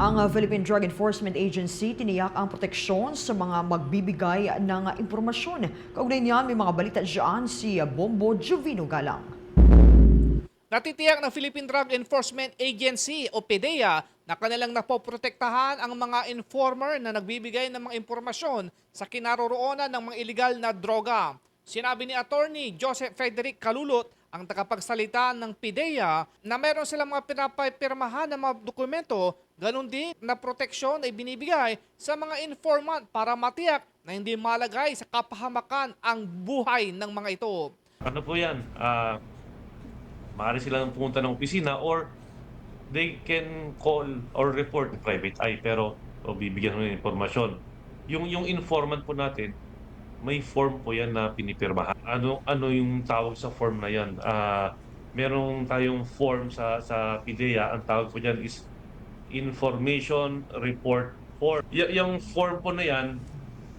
Ang uh, Philippine Drug Enforcement Agency tiniyak ang proteksyon sa mga magbibigay ng impormasyon. Kaugnay niyan, may mga balita dyan si Bombo Jovino Galang. Natitiyak ng Philippine Drug Enforcement Agency o PDEA na kanilang napoprotektahan ang mga informer na nagbibigay ng mga impormasyon sa kinaroroonan ng mga illegal na droga. Sinabi ni Attorney Joseph Frederick Kalulot, ang takapagsalita ng PDEA, na meron silang mga pinapapirmahan ng mga dokumento, ganun din na proteksyon ay binibigay sa mga informant para matiyak na hindi malagay sa kapahamakan ang buhay ng mga ito. Ano po yan? Ah, maaari silang pumunta ng opisina or they can call or report private eye pero o bibigyan ng informasyon. Yung yung informant po natin, may form po yan na pinipirmahan. Ano ano yung tawag sa form na yan? Ah, meron tayong form sa sa PDEA, ang tawag po diyan is information report form. Y- yung form po na yan,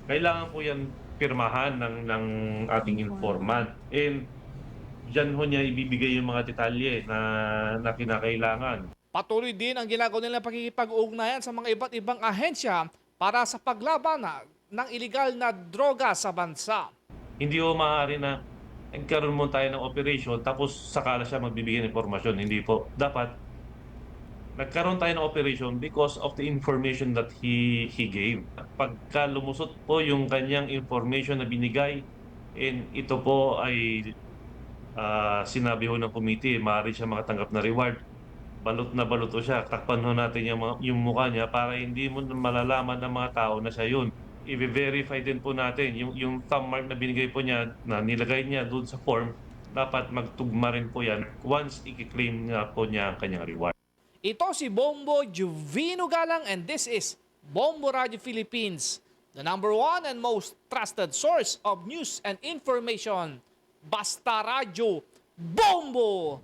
kailangan po yan pirmahan ng ng ating informant. And diyan ho niya ibibigay yung mga detalye na na kinakailangan. Patuloy din ang ginagawa nilang pakikipag-ugnayan sa mga iba't ibang ahensya para sa paglaban ng iligal na droga sa bansa. Hindi ho maaari na nagkaroon mo tayo ng operation tapos sakala siya magbibigay ng informasyon. Hindi po. Dapat nagkaroon tayo ng operation because of the information that he he gave. Pagka lumusot po yung kanyang information na binigay and ito po ay ah, sinabi ho ng committee, maaari siya makatanggap na reward. Balot na balot ho siya. Takpan ho natin yung, yung mukha niya para hindi mo malalaman ng mga tao na siya yun. I-verify din po natin yung, yung thumb mark na binigay po niya, na nilagay niya doon sa form, dapat magtugma rin po yan once i-claim nga po niya ang kanyang reward. Ito si Bombo Juvino Galang and this is Bombo Radio Philippines, the number one and most trusted source of news and information. Basta Radio Bombo!